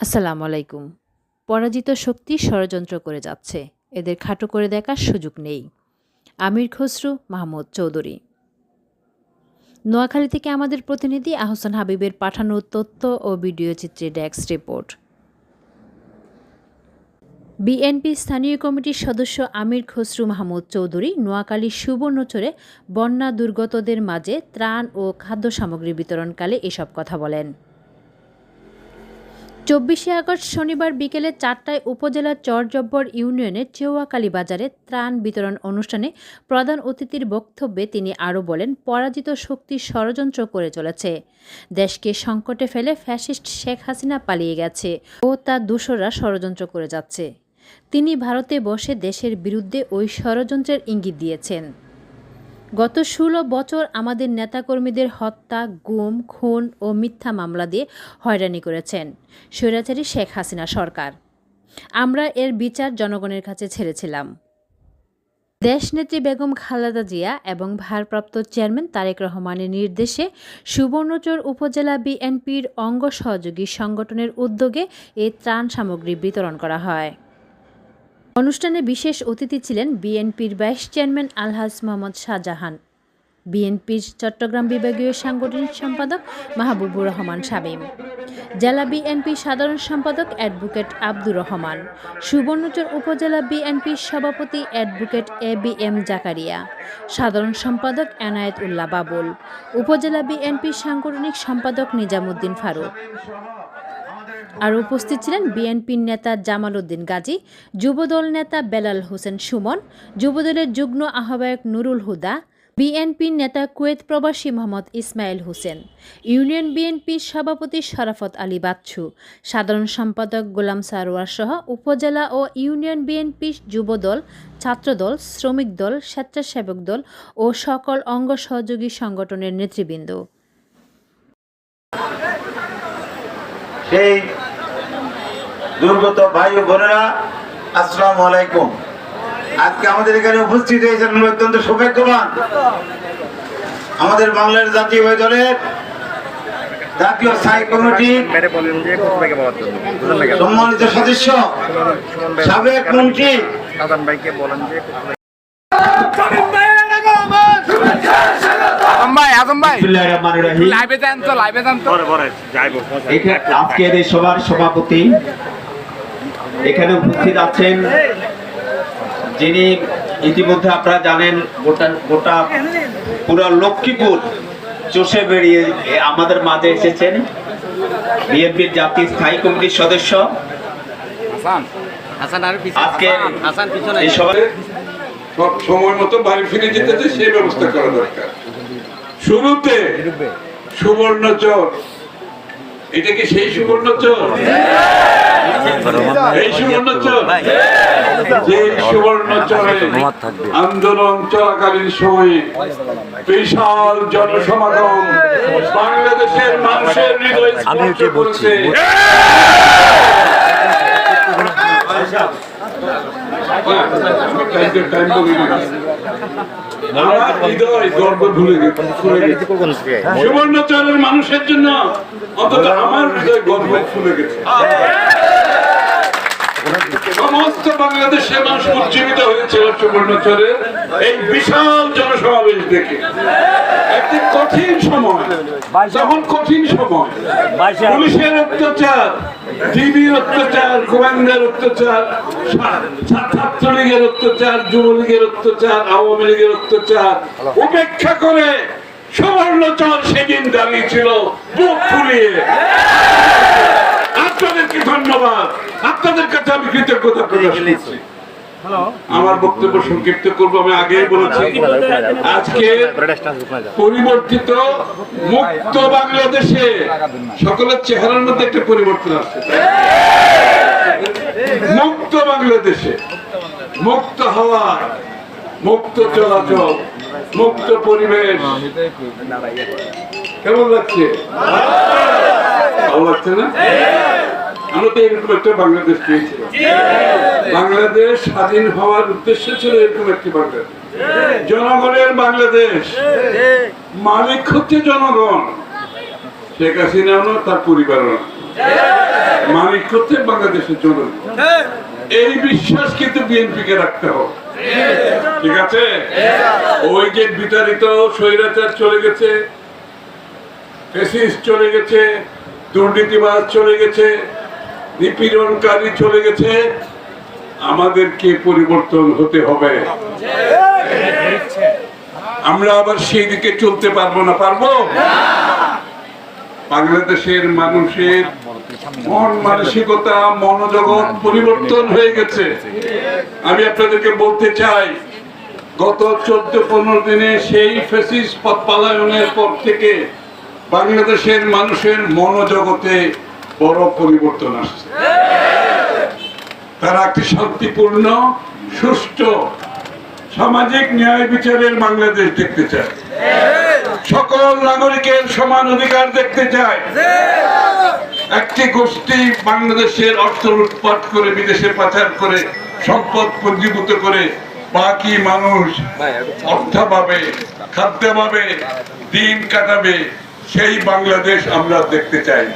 আসসালামু আলাইকুম। পরাজিত শক্তি ষড়যন্ত্র করে যাচ্ছে। এদের খাটো করে দেখার সুযোগ নেই। আমির খসরু, মাহমুদ চৌধুরী। নোয়াখালী থেকে আমাদের প্রতিনিধি আহসান হাবিবের পাঠানো তথ্য ও ভিডিও চিত্রে ডেস্ক রিপোর্ট। বিএনপি স্থানীয় কমিটির সদস্য আমির খসরু, মাহমুদ চৌধুরী নোয়াখালীর সুবর্ণচরে বন্যা দুর্গতদের মাঝে ত্রাণ ও খাদ্য সামগ্রী বিতরণকালে এসব কথা বলেন। চব্বিশে আগস্ট শনিবার বিকেলে চারটায় উপজেলার চরজব্বর ইউনিয়নের চেওয়াকালী বাজারে ত্রাণ বিতরণ অনুষ্ঠানে প্রধান অতিথির বক্তব্যে তিনি আরও বলেন, পরাজিত শক্তি ষড়যন্ত্র করে চলেছে। দেশকে সংকটে ফেলে ফ্যাসিস্ট শেখ হাসিনা পালিয়ে গেছে ও তার দোসররা ষড়যন্ত্র করে যাচ্ছে। তিনি ভারতে বসে দেশের বিরুদ্ধে ওই ষড়যন্ত্রের ইঙ্গিত দিয়েছেন। গত ষোলো বছর আমাদের নেতাকর্মীদের হত্যা, গুম, খুন ও মিথ্যা মামলা দিয়ে হয়রানি করেছেন স্বৈরাচারী শেখ হাসিনা সরকার। আমরা এর বিচার জনগণের কাছে ছেড়েছিলাম। দেশনেত্রী বেগম খালেদা জিয়া এবং ভারপ্রাপ্ত চেয়ারম্যান তারেক রহমানের নির্দেশে সুবর্ণচর উপজেলা বিএনপির অঙ্গ সহযোগী সংগঠনের উদ্যোগে এই ত্রাণ সামগ্রী বিতরণ করা হয়। অনুষ্ঠানে বিশেষ অতিথি ছিলেন বিএনপির ভাইস চেয়ারম্যান আলহাজ মোহাম্মদ শাহজাহান। বিএনপির চট্টগ্রাম বিভাগীয় সাংগঠনিক সম্পাদক মাহবুবুর রহমান শামীম, জেলা বিএনপি সাধারণ সম্পাদক অ্যাডভোকেট আব্দুর রহমান, সুবর্ণচর উপজেলা বিএনপির সভাপতি advocate A B M Zakaria, সাধারণ সম্পাদক এনায়েত উল্লাহ বাবুল, উপজেলা বিএনপির সাংগঠনিক সম্পাদক নিজামুদ্দিন ফারুক। আর উপস্থিত ছিলেন বিএনপির নেতা জামাল উদ্দিন গাজী, যুবদল নেতা বেলাল হোসেন সুমন, যুবদলের যুগ্ম আহ্বায়ক নুরুল হুদা বিএনপির নেতা কুয়েত প্রবাসী মোহাম্মদ ইসমাইল হোসেন, ইউনিয়ন বিএনপির সভাপতি শরাফত আলী বাচ্চু, সাধারণ সম্পাদক গোলাম সারোয়ার সহ উপজেলা ও ইউনিয়ন বিএনপি যুবদল, ছাত্রদল, শ্রমিক দল, স্বেচ্ছাসেবক দল ও সকল অঙ্গ সহযোগী সংগঠনের নেতৃবৃন্দ। সেই দুর্গত ভাই বোনেরা, আসসালামু আলাইকুম। আজকে আমাদের এখানে উপস্থিত হয়েছেন আমরা অত্যন্ত সৌভাগ্যবান। আমাদের বাংলার জাতীয় দলের জাতীয় স্থায়ী কমিটি? সম্মানিত সদস্য সাবেক মন্ত্রী। ভাইকে বলেন যে আজকের এই সভার সভাপতি। এখানে উপস্থিত আছেন যিনি ইতিমধ্যে আপনারা জানেন গোটা গোটা পুরো লক্ষ্মীপুর চষে বেরিয়ে আমাদের মাঝে এসেছেন। বিএনপির জাতীয় স্থায়ী কমিটির সদস্য। হাসান হাসান আর পিছনে আজকে হাসান পিছনে। এই সভা সব সময় মতো বাড়ি ফিরে যেতে সেই ব্যবস্থা করা দরকার। শুরুতে সুবর্ণচর এটা কি সেই সুবর্ণচর এই সুবর্ণচর যে সুবর্ণচরে আন্দোলন চলাকালীন সময়ে বিশাল জনসমাগম বাংলাদেশের মানুষের হৃদয় স্পর্শ করেছে। সুবর্ণচরের মানুষের জন্য অন্তত আমার হৃদয় গর্ব ফুলে গেছে। সমস্ত বাংলাদেশের মানুষ উজ্জীবিত এই বিশাল জনসমাবেশ দেখে। একটি কঠিন সময় কঠিন সময়, পুলিশের অত্যাচার টিভির অত্যাচার, গোয়েন্দার অত্যাচার ছাত্রলীগের অত্যাচার, যুবলীগের অত্যাচার, আওয়ামী লীগের অত্যাচার, উপেক্ষা করে সুবর্ণচর সেদিন দাঁড়িয়েছিল বুক ফুলিয়ে। আপনাদেরকে ধন্যবাদ। আপনাদের কাছে আমি কৃতজ্ঞতা প্রকাশ করছি। আমার বক্তব্য সংক্ষিপ্ত করব আমি আগেই বলেছি। আজকে পরিবর্তিত মুক্ত বাংলাদেশে সকলের চেহারার মধ্যে একটা পরিবর্তন আসছে। মুক্ত বাংলাদেশে। মুক্ত হাওয়া মুক্ত চলাচল মুক্ত পরিবেশ। কেমন লাগছে? বাংলাদেশ স্বাধীন হওয়ার উদ্দেশ্য ছিল এরকম একটি বাংলাদেশ। জনগণের বাংলাদেশ। মালিক হচ্ছে জনগণ। শেখ হাসিনাও না, তার পরিবারও না। মালিক হচ্ছে বাংলাদেশের জনগণ। এই বিশ্বাস কিন্তু বিএনপি কে রাখতে হবে। ঠিক আছে? ওই যে বিতাড়িত স্বৈরাচার চলে গেছে চলে গেছে দুর্নীতিবাজ চলে গেছে, নিপীড়নকারী চলে গেছে, আমাদেরকে পরিবর্তন হতে হবে। আমরা আবার সেই দিকে চলতে পারব না, পারব? বাংলাদেশের মানুষের মন মানসিকতা, মনোজগৎ পরিবর্তন হয়ে গেছে। আমি আপনাদেরকে বলতে চাই, গত চোদ্দ পনেরো দিনে সেই ফেসিস পথ পালায়নের পর থেকে বাংলাদেশের মানুষের মনোজগতে বড় পরিবর্তন আসছে। তারা একটি শান্তিপূর্ণ, সুষ্ঠু, সামাজিক ন্যায় বিচারের বাংলাদেশ দেখতে চায়। সকল নাগরিকের সমান অধিকার দেখতে চায়। একটি গোষ্ঠী বাংলাদেশের অর্থ লুটপাট করে, বিদেশে পাচার করে, সম্পদ পঞ্জীভূত করে, বাকি মানুষ অর্থ পাবে খাদ্য পাবে দিন কাটাবে সেই বাংলাদেশ আমরা দেখতে চাই।